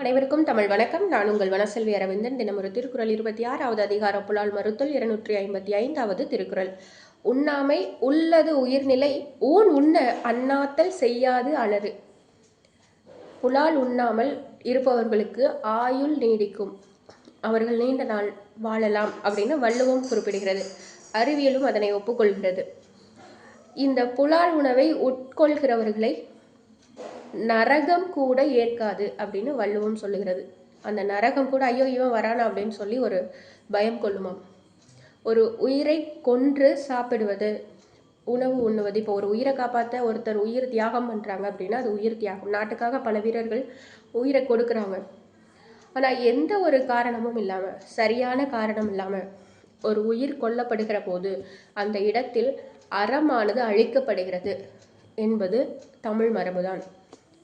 அனைவருக்கும் தமிழ் வணக்கம். நான் உங்கள் வனசெல்வி அரவிந்தன். தினமொரு திருக்குறள் இருபத்தி ஆறாவது அதிகார புலால் மறுத்தல் இருநூற்றி ஐம்பத்தி ஐந்தாவது திருக்குறள். உண்ணாமை உள்ளது உயிர்நிலை ஊன் உண்ண அண்ணாத்தல் செய்யாது அலறு புலால் உண்ணாமல் இருப்பவர்களுக்கு ஆயுள் நீடிக்கும். அவர்கள் நீண்ட நாள் வாழலாம் அப்படின்னு வள்ளுவம் குறிப்பிடுகிறது. அறிவியலும் அதனை ஒப்புக்கொள்கிறது. இந்த புலால் உணவை உட்கொள்கிறவர்களை நரகம் கூட ஏற்காது அப்படின்னு வள்ளுவம் சொல்லுகிறது. அந்த நரகம் கூட ஐயோ இவன் வரானா அப்படின்னு சொல்லி ஒரு பயம் கொள்ளுமாம். ஒரு உயிரை கொன்று சாப்பிடுவது உணவு உண்ணுவது இப்போ ஒரு உயிரை காப்பாற்ற ஒருத்தர் உயிர் தியாகம் பண்ணுறாங்க அப்படின்னா அது உயிர் தியாகம். நாட்டுக்காக பல வீரர்கள் உயிரை கொடுக்குறாங்க. ஆனால் எந்த ஒரு காரணமும் இல்லாமல் சரியான காரணம் இல்லாமல் ஒரு உயிர் கொல்லப்படுகிற போது அந்த இடத்தில் அறமானது அழிக்கப்படுகிறது என்பது தமிழ் மரபுதான்.